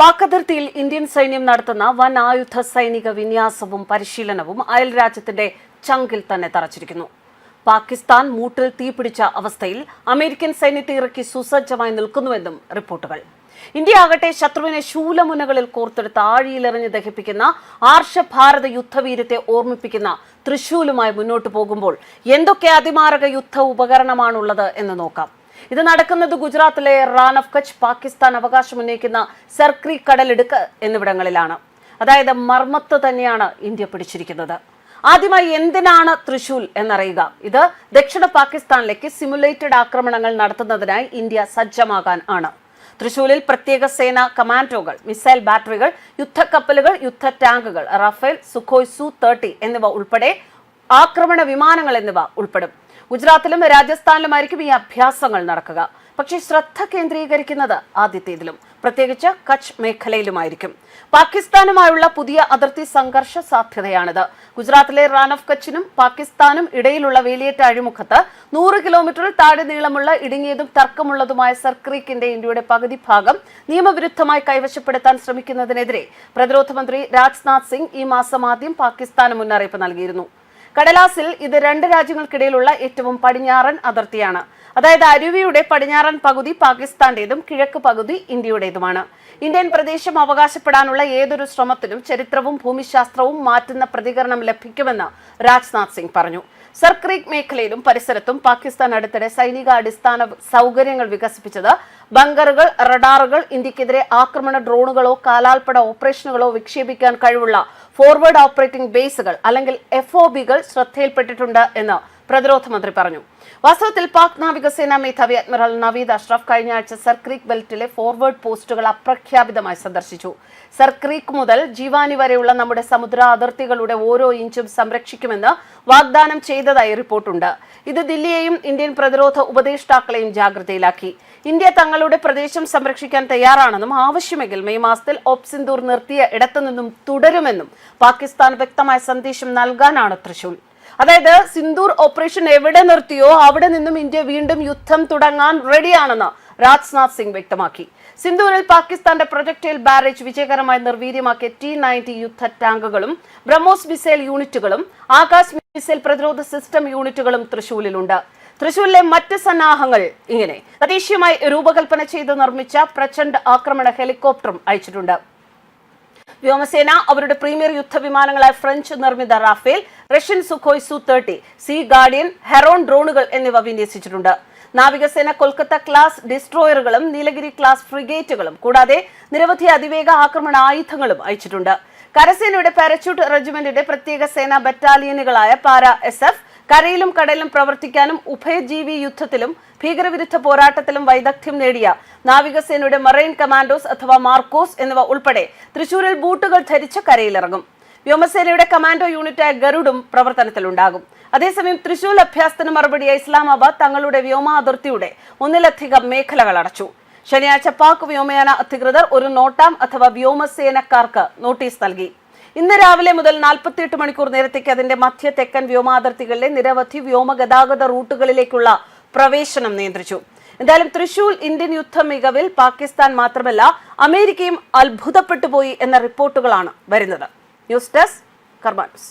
പാക് അതിർത്തിയിൽ ഇന്ത്യൻ സൈന്യം നടത്തുന്ന വൻ ആയുധ സൈനിക വിന്യാസവും പരിശീലനവും അയൽ രാജ്യത്തിന്റെ ചങ്കിൽ തന്നെ തറച്ചിരിക്കുന്നു. പാകിസ്ഥാൻ മൂട്ടിൽ തീപിടിച്ച അവസ്ഥയിൽ അമേരിക്കൻ സൈന്യത്തെ ഇറക്കി സുസജ്ജമായി നിൽക്കുന്നുവെന്നും റിപ്പോർട്ടുകൾ. ഇന്ത്യ ആകട്ടെ ശത്രുവിനെ ശൂലമുനകളിൽ കോർത്തെടുത്ത് ആഴിയിലെറിഞ്ഞ് ദഹിപ്പിക്കുന്ന ആർഷഭാരത യുദ്ധവീര്യത്തെ ഓർമ്മിപ്പിക്കുന്ന തൃശൂലുമായി മുന്നോട്ടു പോകുമ്പോൾ എന്തൊക്കെ അതിമാരക യുദ്ധ ഉപകരണമാണുള്ളത് എന്ന് നോക്കാം. ഇത് നടക്കുന്നത് ഗുജറാത്തിലെ റാൻ ഓഫ് കച്ച് പാകിസ്ഥാൻ അവകാശം ഉന്നയിക്കുന്ന സർക്രി കടലിടുക്ക് എന്നിവിടങ്ങളിലാണ്. അതായത് മർമ്മത്ത് തന്നെയാണ് ഇന്ത്യ പിടിച്ചിരിക്കുന്നത്. ആദ്യമായി എന്തിനാണ് തൃശൂൽ എന്നറിയുക? ഇത് ദക്ഷിണ പാകിസ്ഥാനിലേക്ക് സിമുലേറ്റഡ് ആക്രമണങ്ങൾ നടത്തുന്നതിനായി ഇന്ത്യ സജ്ജമാകാൻ ആണ്. തൃശൂലിൽ പ്രത്യേക സേന കമാൻഡോകൾ മിസൈൽ ബാറ്ററികൾ യുദ്ധക്കപ്പലുകൾ യുദ്ധ ടാങ്കുകൾ റഫേൽ സുഖോയ് സു തേർട്ടി എന്നിവ ഉൾപ്പെടെ ആക്രമണ വിമാനങ്ങൾ എന്നിവ ഉൾപ്പെടും. ഗുജറാത്തിലും രാജസ്ഥാനിലുമായിരിക്കും ഈ അഭ്യാസങ്ങൾ നടക്കുക. പക്ഷേ ശ്രദ്ധ കേന്ദ്രീകരിക്കുന്നത് ആദ്യത്തേതിലും. പ്രത്യേകിച്ച് കച്ച് മേഖലയിലുമായിരിക്കും. പാകിസ്ഥാനുമായുള്ള പുതിയ അതിർത്തി സംഘർഷ സാധ്യതയാണിത്. ഗുജറാത്തിലെ റാൻ ഓഫ് കച്ചിനും പാകിസ്ഥാനും ഇടയിലുള്ള വേലിയേറ്റ അഴിമുഖത്ത് നൂറ് കിലോമീറ്ററിൽ താഴെ നീളമുള്ള ഇടുങ്ങിയതും തർക്കമുള്ളതുമായ സർക്രീക്കിന്റെ ഇന്ത്യയുടെ പകുതി ഭാഗം നിയമവിരുദ്ധമായി കൈവശപ്പെടുത്താൻ ശ്രമിക്കുന്നതിനെതിരെ പ്രതിരോധ മന്ത്രി രാജ്നാഥ് സിംഗ് ഈ മാസം ആദ്യം പാകിസ്ഥാന് മുന്നറിയിപ്പ് നൽകിയിരുന്നു. കടലാസിൽ ഇത് രണ്ട് രാജ്യങ്ങൾക്കിടയിലുള്ള ഏറ്റവും പടിഞ്ഞാറൻ അതിർത്തിയാണ്. അതായത് അരുവിയുടെ പടിഞ്ഞാറൻ പകുതി പാകിസ്ഥാന്റേതും കിഴക്ക് പകുതി ഇന്ത്യയുടേതുമാണ്. ഇന്ത്യൻ പ്രദേശം അവകാശപ്പെടാനുള്ള ഏതൊരു ശ്രമത്തിനും ചരിത്രവും ഭൂമിശാസ്ത്രവും മാറ്റുന്ന പ്രതികരണം ലഭിക്കുമെന്ന് രാജ്നാഥ് സിംഗ് പറഞ്ഞു. സർക്രീക് മേഖലയിലും പരിസരത്തും പാകിസ്ഥാൻ അടുത്തിടെ സൈനിക അടിസ്ഥാന സൗകര്യങ്ങൾ വികസിപ്പിച്ചത് ബങ്കറുകൾ റഡാറുകൾ ഇന്ത്യക്കെതിരെ ആക്രമണ ഡ്രോണുകളോ കാലാൽപ്പട ഓപ്പറേഷനുകളോ വിക്ഷേപിക്കാൻ കഴിവുള്ള ഫോർവേഡ് ഓപ്പറേറ്റിംഗ് ബേസുകൾ അല്ലെങ്കിൽ എഫ് ഒ ബികൾ ശ്രദ്ധയിൽപ്പെട്ടിട്ടുണ്ട് എന്ന് പ്രതിരോധ മന്ത്രി പറഞ്ഞു. വാസ്തവത്തിൽ പാക് നാവികസേനാ മേധാവി അഡ്മിറൽ നവീദ് അഷ്റഫ് കഴിഞ്ഞ ആഴ്ച സർക്രീക് ബെൽറ്റിലെ ഫോർവേഡ് പോസ്റ്റുകൾ അപ്രഖ്യാപിതമായി സന്ദർശിച്ചു. സർക്രീക് മുതൽ ജീവാനി വരെയുള്ള നമ്മുടെ സമുദ്ര അതിർത്തികളുടെ ഓരോ ഇഞ്ചും സംരക്ഷിക്കുമെന്ന് വാഗ്ദാനം ചെയ്തതായി റിപ്പോർട്ടുണ്ട്. ഇത് ദില്ലിയെയും ഇന്ത്യൻ പ്രതിരോധ ഉപദേഷ്ടാക്കളെയും ജാഗ്രതയിലാക്കി. ഇന്ത്യ തങ്ങളുടെ പ്രദേശം സംരക്ഷിക്കാൻ തയ്യാറാണെന്നും ആവശ്യമെങ്കിൽ മെയ് മാസത്തിൽ ഓപ്സിന്ദൂർ നിർത്തിയ ഇടത്തുനിന്നും തുടരുമെന്നും പാകിസ്ഥാൻ വ്യക്തമായ സന്ദേശം നൽകാനാണ് തൃശൂൽ. അതായത് സിന്ദൂർ ഓപ്പറേഷൻ എവിടെ നിർത്തിയോ അവിടെ നിന്നും ഇന്ത്യ വീണ്ടും യുദ്ധം തുടങ്ങാൻ റെഡിയാണെന്ന് രാജ്നാഥ് സിംഗ് വ്യക്തമാക്കി. സിന്ദൂരിൽ പാകിസ്ഥാന്റെ പ്രൊജക്ടൈൽ ബാരേജ് വിജയകരമായി നിർവീര്യമാക്കിയ ടി നയന്റി യുദ്ധ ടാങ്കുകളും ബ്രഹ്മോസ് മിസൈൽ യൂണിറ്റുകളും ആകാശ് മിസൈൽ പ്രതിരോധ സിസ്റ്റം യൂണിറ്റുകളും തൃശൂലിലുണ്ട് തൃശൂരിലെ മറ്റ് സന്നാഹങ്ങൾ ഇങ്ങനെ. തദ്ദേശീയമായി രൂപകൽപ്പന ചെയ്ത് നിർമ്മിച്ച പ്രചണ്ഡ് ആക്രമണ ഹെലികോപ്റ്ററും അയച്ചിട്ടുണ്ട്. വ്യോമസേന അവരുടെ പ്രീമിയർ യുദ്ധവിമാനങ്ങളായ ഫ്രഞ്ച് നിർമ്മിത Rafale Russian Sukhoi Su thirty Sea Guardian Heron ഡ്രോണുകൾ എന്നിവ വിന്യസിച്ചിട്ടുണ്ട്. നാവികസേന കൊൽക്കത്ത ക്ലാസ് ഡിസ്ട്രോയറുകളും നീലഗിരി ക്ലാസ് ഫ്രിഗേറ്റുകളും കൂടാതെ നിരവധി അതിവേഗ ആക്രമണ ആയുധങ്ങളും അയച്ചിട്ടുണ്ട്. കരസേനയുടെ പാരച്യൂട്ട് റെജിമെന്റിന്റെ പ്രത്യേക സേനാ ബറ്റാലിയനുകളായ പാര എസ് എഫ് കരയിലും കടലിലും പ്രവർത്തിക്കാനും ഉഭയജീവി യുദ്ധത്തിലും ഭീകരവിരുദ്ധ പോരാട്ടത്തിലും വൈദഗ്ധ്യം നേടിയ നാവികസേനയുടെ മറൈൻ കമാൻഡോസ് അഥവാ മാർക്കോസ് എന്നിവ ഉൾപ്പെടെ തൃശൂരിൽ ബൂട്ടുകൾ ധരിച്ച് കരയിലിറങ്ങും. വ്യോമസേനയുടെ കമാൻഡോ യൂണിറ്റായ ഗരുഡും പ്രവർത്തനത്തിലുണ്ടാകും. അതേസമയം തൃശൂർ അഭ്യാസത്തിന് മറുപടിയായി ഇസ്ലാമാബാദ് തങ്ങളുടെ വ്യോമ അതിർത്തിയുടെ ഒന്നിലധികം മേഖലകൾ അടച്ചു. ശനിയാഴ്ച പാക് വ്യോമയാന അധികൃതർ ഒരു നോട്ടാം അഥവാ വ്യോമസേനക്കാർക്ക് നോട്ടീസ് നൽകി. ഇന്ന് രാവിലെ മുതൽ നാൽപ്പത്തിയെട്ട് മണിക്കൂർ നേരത്തേക്ക് അതിന്റെ മധ്യ തെക്കൻ വ്യോമാതിർത്തികളിലെ നിരവധി വ്യോമഗതാഗത റൂട്ടുകളിലേക്കുള്ള പ്രവേശനം നിയന്ത്രിച്ചു. എന്തായാലും തൃശൂർ ഇന്ത്യൻ യുദ്ധ മികവിൽ പാകിസ്ഥാൻ മാത്രമല്ല അമേരിക്കയും അത്ഭുതപ്പെട്ടു പോയി എന്ന റിപ്പോർട്ടുകളാണ് വരുന്നത്. News desk കർമാൻസ്